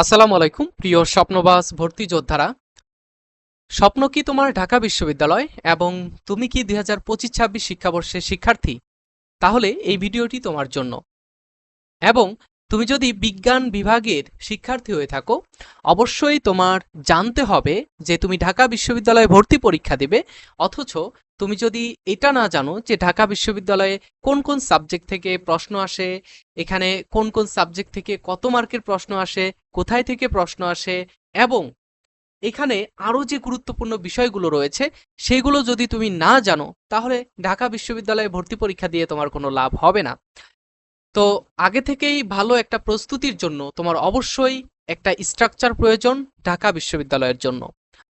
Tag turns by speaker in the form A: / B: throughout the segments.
A: আসসালামু আলাইকুম, প্রিয় স্বপ্নবাস ভর্তি যোদ্ধারা। স্বপ্ন কি তোমার ঢাকা বিশ্ববিদ্যালয় এবং তুমি কি দুই হাজার পঁচিশ, ছাব্বিশ শিক্ষাবর্ষের শিক্ষার্থী? তাহলে এই ভিডিওটি তোমার জন্য। এবং তুমি যদি বিজ্ঞান বিভাগের শিক্ষার্থী হয়ে থাকো, অবশ্যই তোমার জানতে হবে যে তুমি ঢাকা বিশ্ববিদ্যালয়ে ভর্তি পরীক্ষা দেবে, অথচ তুমি যদি এটা না জানো যে ঢাকা বিশ্ববিদ্যালয়ে কোন কোন সাবজেক্ট থেকে প্রশ্ন আসে, এখানে কোন কোন সাবজেক্ট থেকে কত মার্কের প্রশ্ন আসে, কোথায় থেকে প্রশ্ন আসে, এবং এখানে আরও যে গুরুত্বপূর্ণ বিষয়গুলো রয়েছে, সেগুলো যদি তুমি না জানো, তাহলে ঢাকা বিশ্ববিদ্যালয়ে ভর্তি পরীক্ষা দিয়ে তোমার কোনো লাভ হবে না। তো আগে থেকেই ভালো একটা প্রস্তুতির জন্য তোমার অবশ্যই একটা স্ট্রাকচার প্রয়োজন ঢাকা বিশ্ববিদ্যালয়ের জন্য।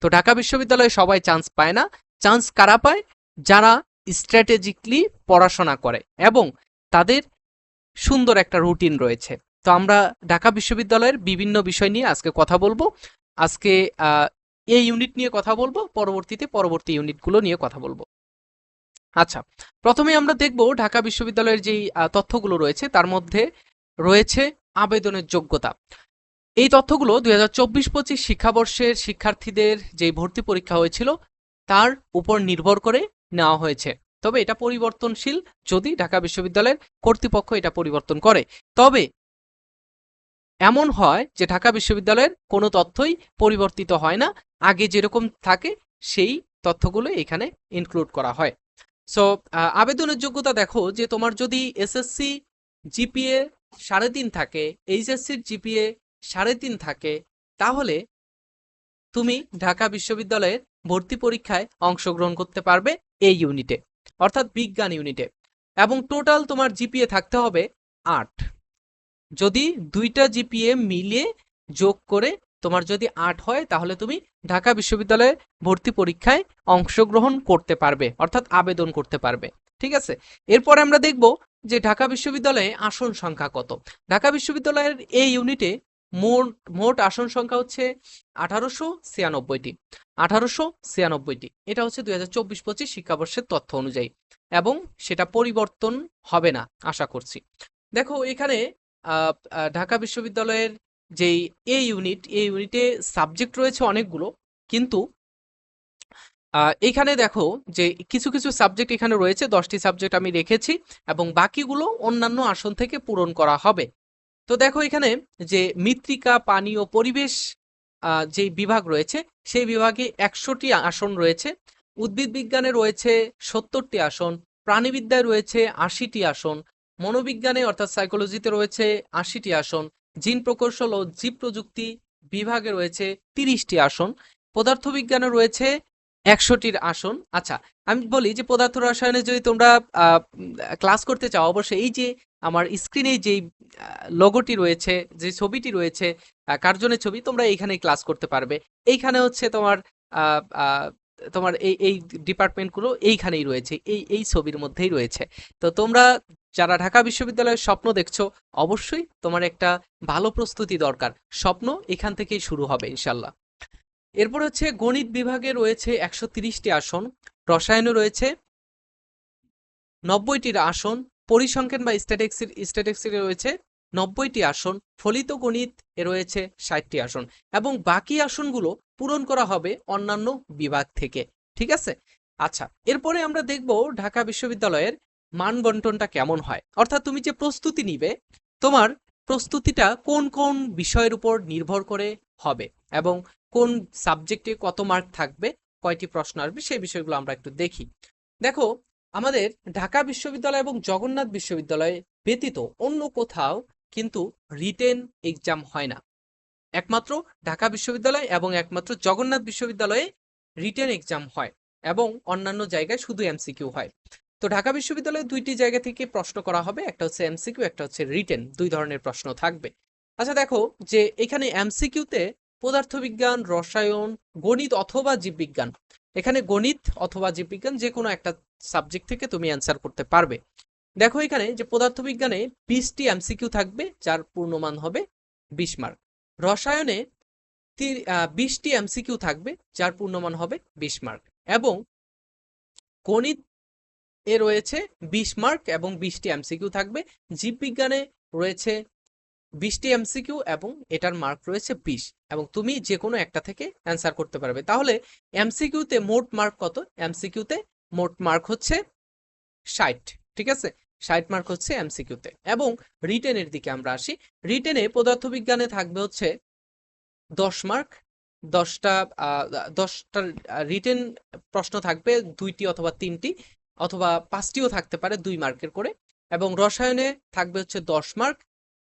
A: তো ঢাকা বিশ্ববিদ্যালয়ে সবাই চান্স পায় না। চান্স কারা পায়? যারা স্ট্র্যাটেজিকলি পড়াশোনা করে এবং তাদের সুন্দর একটা রুটিন রয়েছে। তো আমরা ঢাকা বিশ্ববিদ্যালয়ের বিভিন্ন বিষয় নিয়ে আজকে কথা বলব। আজকে এই ইউনিট নিয়ে কথা বলব, পরবর্তীতে পরবর্তী ইউনিটগুলো নিয়ে কথা বলব। আচ্ছা প্রথমে আমরা দেখব ঢাকা বিশ্ববিদ্যালয়ের যেই তথ্যগুলো রয়েছে, তার মধ্যে রয়েছে আবেদনের যোগ্যতা। এই তথ্যগুলো দুই হাজার চব্বিশ পঁচিশ শিক্ষাবর্ষের শিক্ষার্থীদের যেই ভর্তি পরীক্ষা হয়েছিল, তার উপর নির্ভর করে নেওয়া হয়েছে। তবে এটা পরিবর্তনশীল যদি ঢাকা বিশ্ববিদ্যালয়ের কর্তৃপক্ষ এটা পরিবর্তন করে। তবে এমন হয় যে ঢাকা বিশ্ববিদ্যালয়ের কোনো তথ্যই পরিবর্তিত হয় না। আগে যেরকম থাকে, সেই তথ্যগুলো এখানে ইনক্লুড করা হয়। সো আবেদনের যোগ্যতা দেখো যে তোমার যদি এসএসসি জিপিএ সাড়ে তিন থাকে এইচএসসির জিপিএ সাড়ে তিন থাকে, তাহলে তুমি ঢাকা বিশ্ববিদ্যালয়ের ভর্তি পরীক্ষায় অংশগ্রহণ করতে পারবে এই ইউনিটে অর্থাৎ বিজ্ঞান ইউনিটে এবং টোটাল তোমার জিপিএ থাকতে হবে আট। যদি দুইটা জিপিএ মিলিয়ে যোগ করে তোমার যদি আট হয়, তাহলে তুমি ঢাকা বিশ্ববিদ্যালয়ে ভর্তি পরীক্ষায় অংশগ্রহণ করতে পারবে, অর্থাৎ আবেদন করতে পারবে। ঠিক আছে? এরপরে আমরা দেখব যে ঢাকা বিশ্ববিদ্যালয়ে আসন সংখ্যা কত। ঢাকা বিশ্ববিদ্যালয়ের এই ইউনিটে মোট মোট আসন সংখ্যা হচ্ছে আঠারোশো ছিয়ানব্বইটি। আঠারোশো ছিয়ানব্বইটি। এটা হচ্ছে দুই হাজার চব্বিশ পঁচিশ শিক্ষাবর্ষের তথ্য অনুযায়ী। এবং সেটা পরিবর্তন হবে না, আশা করছি। দেখো, এখানে ঢাকা বিশ্ববিদ্যালয়ের যেই এ ইউনিট এই ইউনিটে সাবজেক্ট রয়েছে অনেকগুলো, কিন্তু এখানে দেখো যে কিছু কিছু সাবজেক্ট এখানে রয়েছে, দশটি সাবজেক্ট আমি রেখেছি এবং বাকিগুলো অন্যান্য আসন থেকে পূরণ করা হবে। তো দেখো এখানে যে মৃত্তিকা পানি ও পরিবেশ যে বিভাগ রয়েছে, সেই বিভাগে একশোটি আসন রয়েছে। উদ্ভিদ বিজ্ঞানে রয়েছে সত্তরটি আসন, প্রাণীবিদ্যায় রয়েছে আশিটি আসন, মনোবিজ্ঞানে অর্থাৎ সাইকোলজিতে রয়েছে আশিটি আসন জিন প্রকৌশল ও জীব প্রযুক্তি বিভাগে রয়েছে তিরিশটি আসন, পদার্থবিজ্ঞানে রয়েছে একশোটির আসন। আচ্ছা আমি বলি যে পদার্থ রসায়নে যদি তোমরা ক্লাস করতে চাও, অবশ্যই এই যে আমার স্ক্রিনে যেই লোগোটি রয়েছে, যে ছবিটি রয়েছে কার্জনের ছবি, তোমরা এইখানে ক্লাস করতে পারবে। এইখানে হচ্ছে তোমার তোমার এই এই ডিপার্টমেন্টগুলো এইখানেই রয়েছে, এই এই ছবির মধ্যেই রয়েছে। তো তোমরা যারা ঢাকা বিশ্ববিদ্যালয়ের স্বপ্ন দেখছ, অবশ্যই তোমার একটা ভালো প্রস্তুতি দরকার। স্বপ্ন এখান থেকেই শুরু হবে ইনশাল্লাহ এরপর হচ্ছে গণিত বিভাগে রয়েছে একশো তিরিশটি আসন, রসায়নে রয়েছে নব্বইটির আসন, পরিসংখ্যান বা স্ট্যাটিক্সের স্ট্যাটিক্সের রয়েছে নব্বইটি আসন, ফলিত গণিত এ রয়েছে ষাটটি আসন এবং বাকি আসনগুলো পূরণ করা হবে অন্যান্য বিভাগ থেকে। ঠিক আছে? আচ্ছা এরপরে আমরা দেখব ঢাকা বিশ্ববিদ্যালয়ের মান বন্টনটা কেমন হয়? অর্থাৎ তুমি যে প্রস্তুতি নিবে, তোমার প্রস্তুতিটা কোন কোন বিষয়ের উপর নির্ভর করে হবে এবং কোন সাবজেক্টে কত মার্ক থাকবে, কয়টি প্রশ্ন আসবে, সেই বিষয়গুলো আমরা একটু দেখি। দেখো, আমাদের ঢাকা বিশ্ববিদ্যালয় এবং জগন্নাথ বিশ্ববিদ্যালয় ব্যতীত অন্য কোথাও কিন্তু রিটেন এক্সাম হয় না। একমাত্র ঢাকা বিশ্ববিদ্যালয় এবং একমাত্র জগন্নাথ বিশ্ববিদ্যালয়ে রিটেন এক্সাম হয় এবং অন্যান্য জায়গায় শুধু এমসিকিউ হয়। তো ঢাকা বিশ্ববিদ্যালয়ে দুইটি জায়গা থেকে প্রশ্ন করা হবে, একটা হচ্ছে এমসিকিউ, একটা হচ্ছে রিটেন। দুই ধরনের প্রশ্ন থাকবে। আচ্ছা দেখো যে এখানে এমসিকিউতে পদার্থবিজ্ঞান, রসায়ন, গণিত অথবা জীববিজ্ঞান। এখানে গণিত অথবা জীববিজ্ঞান যে কোনো একটা সাবজেক্ট থেকে তুমি অ্যান্সার করতে পারবে। দেখো এখানে যে পদার্থবিজ্ঞানে বিশটি এমসিকিউ থাকবে, যার পূর্ণমান হবে বিশ মার্ক। রসায়নে বিশটি এমসিকিউ থাকবে, যার পূর্ণমান হবে বিশ মার্ক। এবং গণিত এ রয়েছে বিশ মার্ক এবং বিশটি এমসিকিউ থাকবে। জীববিজ্ঞানে রয়েছে বিশটি এমসিকিউ এবং এটার মার্ক রয়েছে বিশ এবং তুমি যে কোনো একটা থেকে অ্যান্সার করতে পারবে। তাহলে এমসিকিউতে মোট মার্ক কত? এমসিকিউতে মোট মার্ক হচ্ছে ষাট, ঠিক আছে? ষাট মার্ক হচ্ছে এমসিকিউতে এবং রিটেনের দিকে আমরা আসি। রিটেনে পদার্থবিজ্ঞানে থাকবে হচ্ছে দশ মার্ক, দশটা দশটা রিটেন প্রশ্ন থাকবে দুইটি অথবা তিনটি। অথবা পাঁচটিও থাকতে পারে দুই মার্কের করে। এবং রসায়নে থাকবে হচ্ছে দশ মার্ক,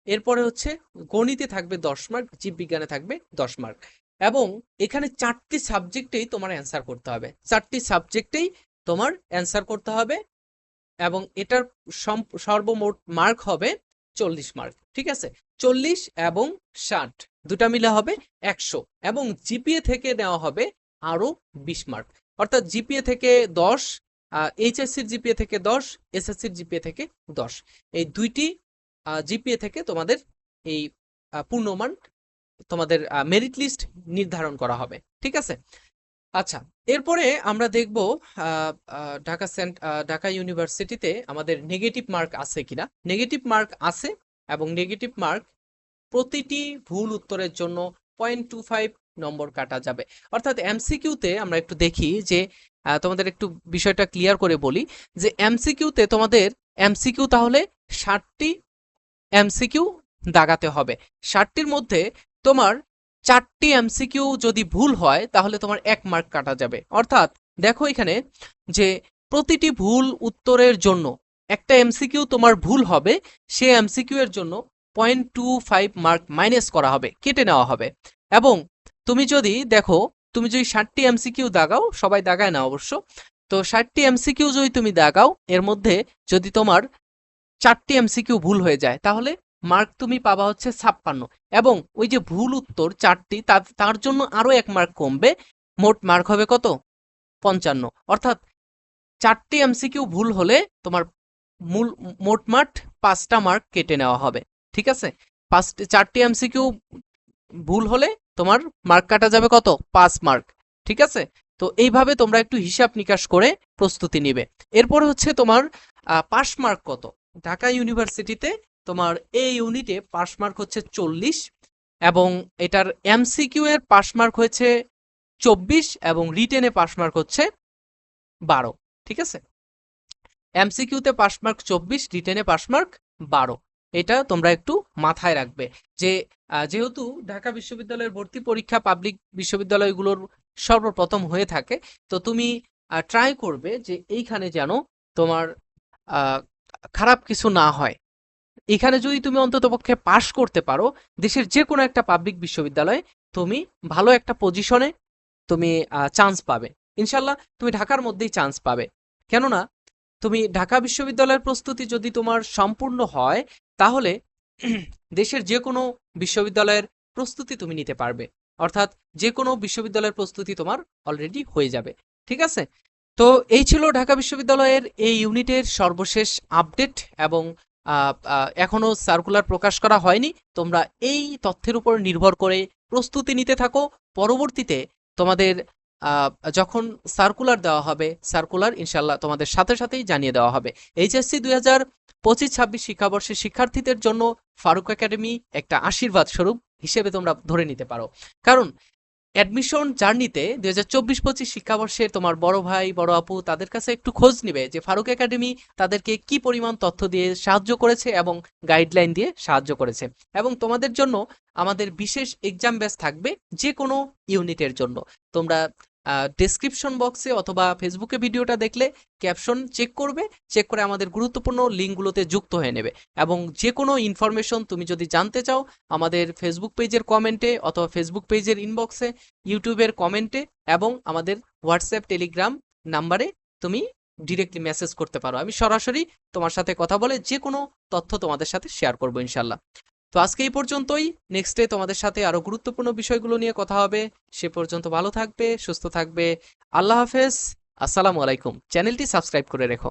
A: এরপরে হচ্ছে গণিতে থাকবে দশ মার্ক, জীববিজ্ঞানে থাকবে দশ মার্ক। এবং এখানে চারটি সাবজেক্টেই তোমার অ্যান্সার করতে হবে। চারটি সাবজেক্টেই তোমার অ্যান্সার করতে হবে এবং এটার সর্বমোট মার্ক হবে চল্লিশ মার্ক, ঠিক আছে? চল্লিশ এবং ষাট, দুটা মিলে হবে একশো এবং জিপিএ থেকে নেওয়া হবে আরও বিশ মার্ক। অর্থাৎ জিপিএ থেকে দশ এইচএসসির জিপিএ থেকে দশ এসএসসির জিপিএ থেকে দশ। এই দুইটি জিপিএ থেকে তোমাদের এই পূর্ণমান তোমাদের মেরিট লিস্ট নির্ধারণ করা হবে। ঠিক আছে? আচ্ছা এরপরে আমরা দেখব ঢাকা সেন্ট ঢাকা ইউনিভার্সিটিতে আমাদের নেগেটিভ মার্ক আছে কিনা। নেগেটিভ মার্ক আছে এবং নেগেটিভ মার্ক প্রতিটি ভুল উত্তরের জন্য পয়েন্ট টু ফাইভ নম্বর কাটা যাবে। অর্থাৎ এমসিকিউতে আমরা একটু দেখি যে তোমাদের একটু বিষয়টা ক্লিয়ার করে বলি যে এমসিকিউতে তোমাদের এমসিকিউ তাহলে ষাটটি এমসিকিউ দাগাতে হবে। ষাটটির মধ্যে তোমার চারটি এমসিকিউ যদি ভুল হয়, তাহলে তোমার এক মার্ক কাটা যাবে। অর্থাৎ দেখো এখানে যে প্রতিটি ভুল উত্তরের জন্য একটা এমসিকিউ তোমার ভুল হবে, সে এমসিকিউ এর জন্য point two five mark minus করা হবে, কেটে নেওয়া হবে। এবং তুমি যদি দেখো তুমি যদি ষাটটি এমসিকিউ দাগাও, সবাই দাগায় না অবশ্য, তো ষাটটি এমসিকিউ যদি তুমি দাগাও, এর মধ্যে যদি তোমার চারটি এমসিকিউ ভুল হয়ে যায়, তাহলে মার্ক তুমি পাবা হচ্ছে ছাপ্পান্ন। এবং ওই যে ভুল উত্তর চারটি তার জন্য আরও এক মার্ক কমবে, মোট মার্ক হবে কত? পঞ্চান্ন। অর্থাৎ চারটি এমসিকিউ ভুল হলে তোমার মূল, মোট মাঠ পাঁচটা মার্ক কেটে নেওয়া হবে, ঠিক আছে? পাঁচটি, চারটি এমসিকিউ ভুল হলে তোমার মার্ক কাটা যাবে কত? পাঁচ মার্ক ঠিক আছে? তো এইভাবে তোমরা একটু হিসাব নিকাশ করে প্রস্তুতি নিবে। এরপর হচ্ছে তোমার পাস মার্ক কত? ঢাকা ইউনিভার্সিটিতে তোমার এই ইউনিটে পাস মার্ক হচ্ছে চল্লিশ এবং এটার এমসিকিউ এর পাস মার্ক হয়েছে চব্বিশ এবং রিটেনে পাস মার্ক হচ্ছে বারো। ঠিক আছে? এমসিকিউতে পাস মার্ক চব্বিশ, রিটেনে পাস মার্ক বারো। এটা তোমরা একটু মাথায় রাখবে যে যেহেতু ঢাকা বিশ্ববিদ্যালয়ের ভর্তি পরীক্ষা পাবলিক বিশ্ববিদ্যালয়গুলোর সর্বপ্রথম হয়ে থাকে, তো তুমি ট্রাই করবে যে এইখানে যেন তোমার খারাপ কিছু না হয়। এখানে যদি তুমি অন্ততপক্ষে পাশ করতে পারো, দেশের যে কোনো একটা পাবলিক বিশ্ববিদ্যালয়ে তুমি ভালো একটা পজিশনে তুমি চান্স পাবে। ইনশাল্লাহ তুমি ঢাকার মধ্যেই চান্স পাবে। কেননা, তুমি ঢাকা বিশ্ববিদ্যালয়ের প্রস্তুতি যদি তোমার সম্পূর্ণ হয় তাহলে দেশের যে কোনো বিশ্ববিদ্যালয়ের প্রস্তুতি তুমি নিতে পারবে। অর্থাৎ যে কোনো বিশ্ববিদ্যালয়ের প্রস্তুতি তোমার অলরেডি হয়ে যাবে। ঠিক আছে? তো এই ছিল ঢাকা বিশ্ববিদ্যালয়ের এই ইউনিটের সর্বশেষ আপডেট এবং আহ, আহ, এখনও সার্কুলার প্রকাশ করা হয়নি। তোমরা এই তথ্যের উপর নির্ভর করে প্রস্তুতি নিতে থাকো। পরবর্তীতে তোমাদের যখন সার্কুলার দেওয়া হবে সার্কুলার ইনশাল্লাহ তোমাদের সাথে সাথেই জানিয়ে দেওয়া হবে। এইচএসসি দুই হাজার পঁচিশ ছাব্বিশ শিক্ষাবর্ষের শিক্ষার্থীদের জন্য ফারুক একাডেমি একটা আশীর্বাদ স্বরূপ হিসেবে তোমরা ধরে নিতে পারো। কারণ অ্যাডমিশন জার্নিতে দুই হাজার চব্বিশ পঁচিশ শিক্ষাবর্ষে তোমার বড় ভাই, বড় আপু তাদের কাছে একটু খোঁজ নিবে যে ফারুক একাডেমি তাদেরকে কি পরিমাণ তথ্য দিয়ে সাহায্য করেছে এবং গাইডলাইন দিয়ে সাহায্য করেছে। এবং তোমাদের জন্য আমাদের বিশেষ এক্সাম ব্যাচ থাকবে যে কোনো ইউনিটের জন্য। তোমরা ডেসক্রিপশন বক্সে অথবা ফেসবুকে ভিডিওটা দেখলে ক্যাপশন চেক করবে চেক করে আমাদের গুরুত্বপূর্ণ লিঙ্কগুলোতে যুক্ত হয়ে নেবে। এবং যে কোনো ইনফরমেশন তুমি যদি জানতে চাও, আমাদের ফেসবুক পেজের কমেন্টে অথবা ফেসবুক পেজের ইনবক্সে ইউটিউবের কমেন্টে এবং আমাদের হোয়াটসঅ্যাপ টেলিগ্রাম নাম্বারে তুমি ডিরেক্টলি মেসেজ করতে পারো। আমি সরাসরি তোমার সাথে কথা বলে যে কোনো তথ্য তোমাদের সাথে শেয়ার করব ইনশাল্লাহ তো আজকে এই পর্যন্তই। নেক্সটে তোমাদের সাথে আরও গুরুত্বপূর্ণ বিষয়গুলো নিয়ে কথা হবে। সে পর্যন্ত ভালো থাকবে, সুস্থ থাকবে। আল্লাহ হাফেজ। আসসালামু আলাইকুম। চ্যানেলটি সাবস্ক্রাইব করে রেখো।